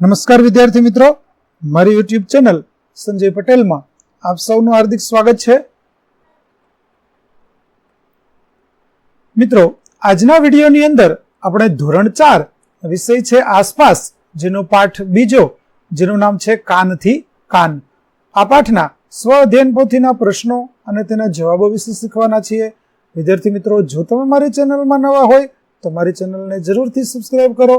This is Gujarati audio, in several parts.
નમસ્કાર વિદ્યાર્થી મિત્રો. મારી યુટ્યુબ ચેનલ સંજય પટેલમાં આપ સૌનું હાર્દિક સ્વાગત છે. મિત્રો, આજના વિડીયોની અંદર આપણે ધોરણ ચાર વિષય છે આસપાસ, જેનો પાઠ બીજો, જેનું નામ છે કાનથી કાન. આ પાઠના સ્વ અધ્યયન પોથીના પ્રશ્નો અને તેના જવાબો વિશે શીખવાના છીએ. વિદ્યાર્થી મિત્રો, જો તમે મારી ચેનલમાં નવા હોય, તો મારી ચેનલને જરૂરથી સબસ્ક્રાઇબ કરો.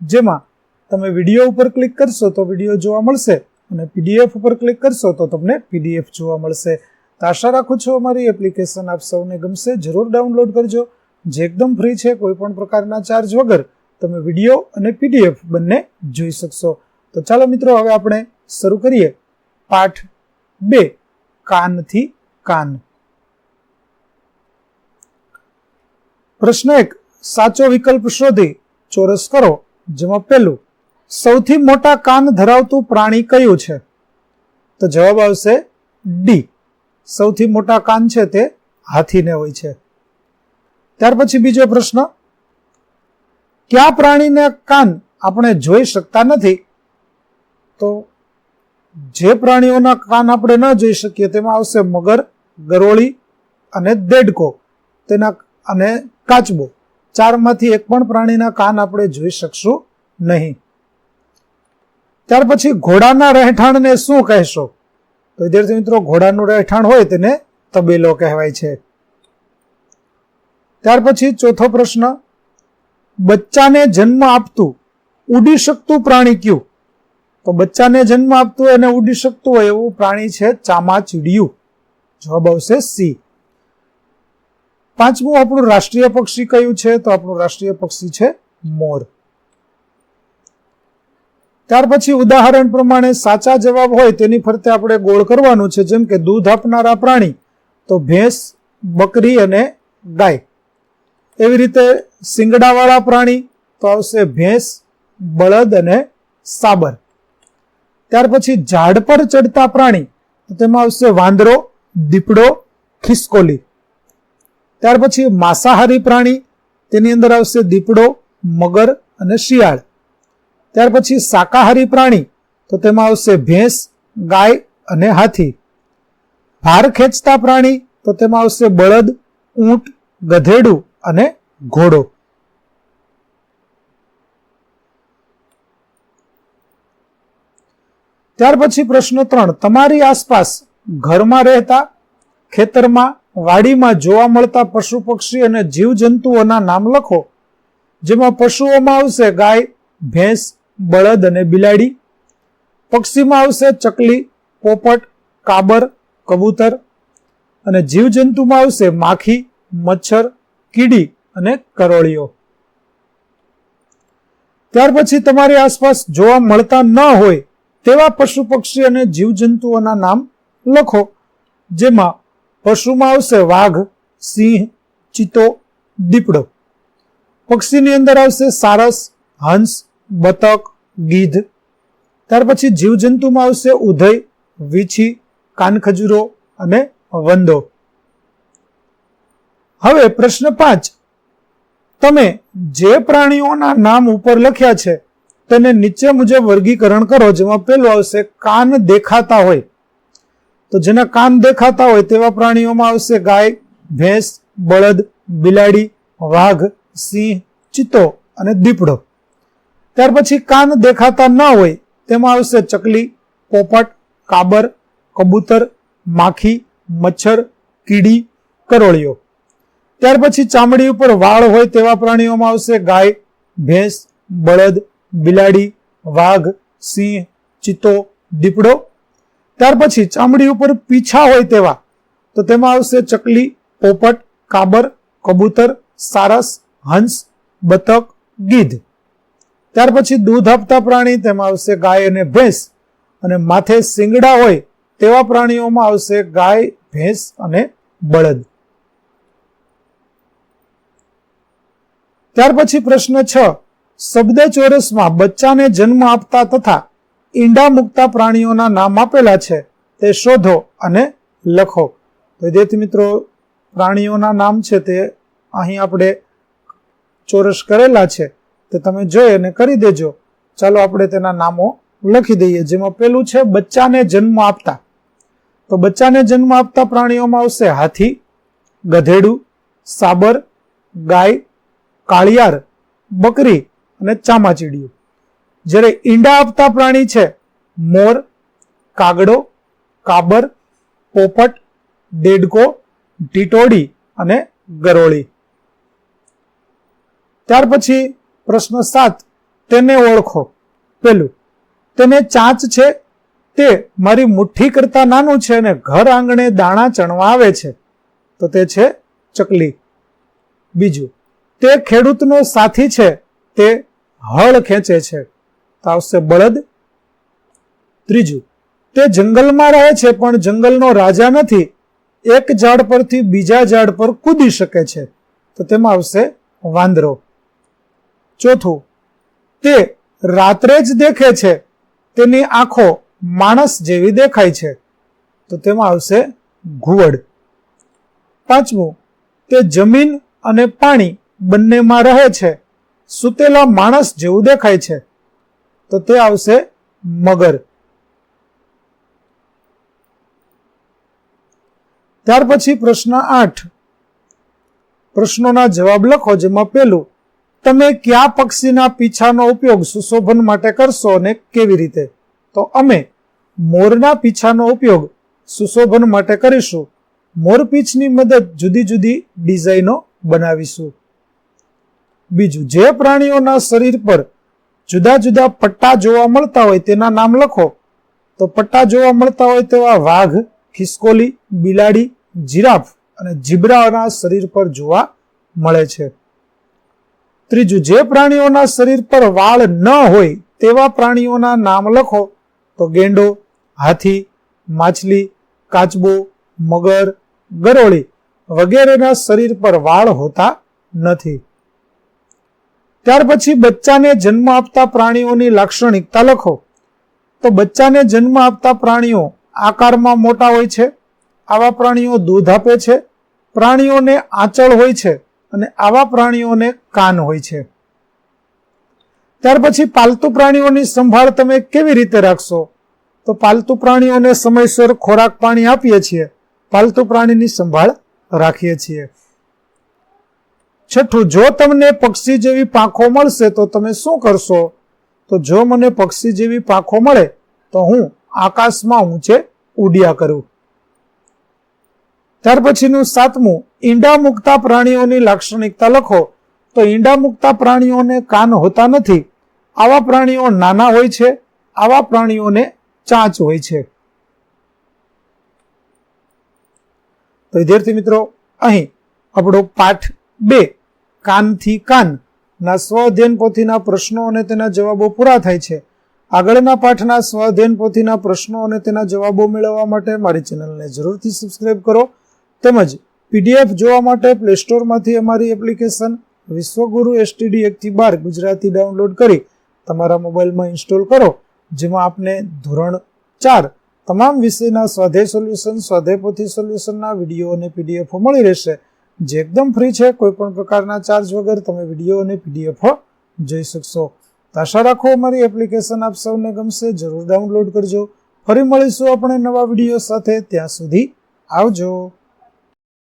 જેમાં તમે વીડિયો ઉપર ક્લિક કરશો તો વીડિયો જોવા મળશે અને પીડીએફ ઉપર ક્લિક કરશો તો તમને પીડીએફ જોવા મળશે. તો આશા રાખું છું અમારી એપ્લિકેશન આપ સૌને ગમશે. જરૂર ડાઉનલોડ કરજો. જે એકદમ ફ્રી છે, કોઈ પણ પ્રકારના ચાર્જ વગર તમે વીડિયો અને પીડીએફ બંને જોઈ શકશો. તો ચાલો મિત્રો, હવે આપણે શરૂ કરીએ. પાઠ બે, કાનથી કાન. પ્રશ્ન એક, સાચો વિકલ્પ શોધી ચોરસ કરો. જેમાં પહેલું, સૌથી મોટા કાન ધરાવતું પ્રાણી કયું છે? તો જવાબ આવશે ડી સૌથી મોટા કાન છે તે હાથીને હોય છે. ત્યાર પછી બીજો પ્રશ્ન, કયા પ્રાણીને કાન આપણે જોઈ શકતા નથી? તો જે પ્રાણીઓના કાન આપણે ન જોઈ શકીએ તેમાં આવશે મગર, ગરોળી અને દેડકો. તેના અને કાચબો. ચારમાંથી એક પણ પ્રાણીના કાન આપણે જોઈ શકશું નહીં. ત્યાર પછી ઘોડાના રહેઠાણને શું કહેશો? તો વિદ્યાર્થી મિત્રો, ઘોડાનું રહેઠાણ હોય તેને તબેલો કહેવાય છે. ત્યાર પછી ચોથો પ્રશ્ન, બચ્ચાને જન્મ આપતું ઉડી શકતું પ્રાણી કયું? તો બચ્ચાને જન્મ આપતું અને ઉડી શકતું હોય એવું પ્રાણી છે ચામાચીડિયું. જવાબ આવશે સી. પાંચમું આપણું રાષ્ટ્રીય પક્ષી કયું છે? તો આપણું રાષ્ટ્રીય પક્ષી છે મોર. ત્યાર પછી ઉદાહરણ પ્રમાણે સાચા જવાબ હોય તેની ફરતે આપણે ગોળ કરવાનું છે. જેમ કે દૂધ આપનારા પ્રાણી, તો ભેંસ, બકરી અને ગાય. એવી રીતે સિંગડાવાળા પ્રાણી, તો આવશે ભેંસ, બળદ અને સાબર. ત્યાર પછી ઝાડ પર ચડતા પ્રાણી, તો તેમાં આવશે વાંદરો, દીપડો, ખિસકોલી. ત્યાર પછી માંસાહારી પ્રાણી, તેની અંદર આવશે દીપડો, મગર અને શિયાળ. ત્યાર પછી શાકાહારી પ્રાણી, તો તેમાં આવશે ભેંસ, ગાય અને હાથી. ભાર ખેંચતા પ્રાણી, તો તેમાં આવશે બળદ, ઊંટ, ગધેડું અને ઘોડો. ત્યાર પછી પ્રશ્ન ત્રણ. તમારી આસપાસ ઘરમાં રહેતા ખેતરમાં વાડીમાં જોવા મળતા પશુ પક્ષી અને જીવજંતુઓના નામ લખો, જેમાં પશુઓમાં આવશે ગાય, ભેંસ, બળદ અને બિલાડી. પક્ષીમાં આવશે ચકલી, પોપટ, કાબર, કબૂતર અને જીવજંતુમાં આવશે માખી, મચ્છર, કીડી અને કરોળીઓ ત્યાર પછી તમારી આસપાસ જોવા મળતા ન હોય તેવા પશુ પક્ષી અને જીવજંતુઓના નામ લખો, જેમાં પશુમાં આવશે વાઘ, સિંહ ચિત્તો દીપડો. પક્ષીની અંદર આવશે સારસ, હંસ, બતક, ગીધ. ત્યાર પછી જીવજંતુમાં આવશે ઉધય વીછી, કાનખજૂરો અને વંદો. હવે પ્રશ્ન પાંચ. તમે જે પ્રાણીઓના નામ ઉપર લખ્યા છે, તેને નીચે મુજબ વર્ગીકરણ કરો, જેમાં પેલું આવશે કાન દેખાતા હોય. તો જેના કાન દેખાતા હોય તેવા પ્રાણીઓમાં આવશે ગાય, ભેંસ, બળદ, બિલાડી, વાઘ, સિંહ, ચિત્તો અને દીપડો. ત્યાર પછી કાન દેખાતા ન હોય તેમાં આવશે ચકલી, પોપટ, કાબર, કબૂતર, માખી, મચ્છર, કીડી, કરોળીઓ. ત્યાર પછી ચામડી ઉપર વાળ હોય તેવા પ્રાણીઓમાં આવશે ગાય, ભેંસ, બળદ, બિલાડી, વાઘ, સિંહ, ચિત્તો, દીપડો ત્યાર પછી ચામડી ઉપર પીછા હોય તેવા, તો તેમાં આવશે ચકલી, પોપટ, કાબર, કબૂતર, સારસ, હંસ, બતક, ગીધ. ત્યાર પછી દૂધ આપતા પ્રાણી, તેમાં આવશે ગાય અને ભેંસ. અને માથે શિંગડા હોય તેવા પ્રાણીઓમાં આવશે ગાય, ભેંસ અને બળદ. ત્યાર પછી પ્રશ્ન છ. શબ્દ ચોરસમાં બચ્ચાને જન્મ આપતા તથા ઈંડા મૂકતા પ્રાણીઓના નામ આપેલા છે, તે શોધો અને લખો. તો જેથી મિત્રો, પ્રાણીઓના નામ છે તે અહીં આપણે ચોરસ કરેલા છે, તે તમે જોઈ અને કરી દેજો. ચાલો આપણે તેના નામો લખી દઈએ, જેમાં પેલું છે, બચ્ચાને જન્મ આપતા. તો બચ્ચાને જન્મ આપતા પ્રાણીઓમાં આવશે હાથી, ગધેડું, સાબર, ગાય, કાળિયાર, બકરી અને ચામાચીડિયું. જ્યારે ઈંડા આપતા પ્રાણી છે, મોર, કાગડો, કાબર, પોપટ, દેડકો ટીટોડી અને ગરોળી. ત્યાર પછી પ્રશ્ન સાત, તેને ઓળખો. પેલું તેને ચાંચ છે, તે મારી મુઠ્ઠી કરતા નાનું છે અને ઘર આંગણે દાણા ચણવા આવે છે, તો તે છે ચકલી. બીજું, તે ખેડૂતનો સાથી છે, તે હળ ખેંચે છે. તો આવશે બળદ. ત્રીજું, તે જંગલમાં રહે છે પણ જંગલનો રાજા નથી. એક ઝાડ પરથી બીજા ઝાડ પર કૂદી શકે છે. તો તેમાં આવશે વાંદરો. ચોથું, તે રાત્રે જ દેખે છે. તેની આંખો માણસ જેવી દેખાય છે. તો તેમાં આવશે ઘુવડ. પાંચમું, તે જમીન અને પાણી બંનેમાં રહે છે. સુતેલા માણસ જેવું દેખાય છે. તો તે આવશે મગર. ત્યાર પછી પ્રશ્ન આઠ. પ્રશ્નોના જવાબ લખો જેમાં પેલું તમે કયા પક્ષીના પીછાનો ઉપયોગ સુશોભન માટે કરશો અને કેવી રીતે? તો અમે મોરના પીછાનો ઉપયોગ સુશોભન માટે કરીશું. મોરપીંછની મદદ જુદી જુદી ડિઝાઇનો બનાવીશું. બીજું, જે પ્રાણીઓના શરીર પર જુદા જુદા પટ્ટા જોવા મળતા હોય તેના નામ લખો. તો પટ્ટા જોવા મળતા હોય તેવા વાઘ, ખિસકોલી, બિલાડી, જીરાફ અને જીબ્રાના શરીર પર જોવા મળે છે. ત્રીજું, જે પ્રાણીઓના શરીર પર વાળ ન હોય તેવા પ્રાણીઓના નામ લખો. તો ગેંડો, હાથી, માછલી, કાચબો, મગર, ગરોળી વગેરેના શરીર પર વાળ હોતા નથી. ત્યાર પછી બચ્ચાને જન્મ આપતા પ્રાણીઓની લાક્ષણિકતા લખો. તો બચ્ચાને જન્મ આપતા પ્રાણીઓ આકારમાં મોટા હોય છે, આવા પ્રાણીઓ દૂધ આપે છે, પ્રાણીઓને આંચળ હોય છે અને આવા પ્રાણીઓને કાન હોય છે. ત્યાર પછી પાલતુ પ્રાણીઓની સંભાળ તમે કેવી રીતે રાખશો? તો પાલતુ પ્રાણીઓને સમયસર ખોરાક પાણી આપીએ છીએ, પાલતુ પ્રાણીની સંભાળ રાખીએ છીએ. છઠ્ઠું, જો તમને પક્ષી જેવી પાંખો મળશે તો તમે શું કરશો? તો જો મને પક્ષી જેવી પાંખો મળે, તો હું આકાશમાં ઊંચે ઉડ્યા કરું. ત્યાર પછીનું સાતમું ઈંડા મુકતા પ્રાણીઓની લાક્ષણિકતા લખો. તો ઈંડા મુકતા પ્રાણીઓને કાન હોતા નથી. આવા પ્રાણીઓ નાના હોય છે, આવા પ્રાણીઓને ચાંચ હોય છે. તો વિદ્યાર્થી મિત્રો, અહીં આપણો પાઠ બે કાનથી કાન ના સ્વધ્યન પોથીના પ્રશ્નો અને તેના જવાબો પૂરા થાય છે. આગળના પાઠના સ્વધ્યન પોથીના પ્રશ્નો અને તેના જવાબો મેળવવા માટે મારી ચેનલને જરૂરથી સબસ્ક્રાઇબ કરો. તેમજ પીડીએફ જોવા માટે પ્લે સ્ટોરમાંથી અમારી એપ્લિકેશન વિશ્વગુરુ એસટીડી એકથી બાર ગુજરાતી ડાઉનલોડ કરી તમારા મોબાઈલમાં ઇન્સ્ટોલ કરો. જેમાં આપને ધોરણ ચાર તમામ વિષયના સ્વાધ્યાય સોલ્યુશન સ્વાધ્યાય પોથી સોલ્યુશનના વીડિયો અને પીડીએફો મળી રહેશે. જે એકદમ ફ્રી છે કોઈ પણ પ્રકારના ચાર્જ વગર તમે વીડિયો અને પીડીએફ જોઈ શકશો. આશા રાખો અમારી એપ્લિકેશન આપ સૌને ગમશે, જરૂર ડાઉનલોડ કરજો. ફરી મળીશું આપણે નવા વીડિયો સાથે, ત્યાં સુધી આવજો.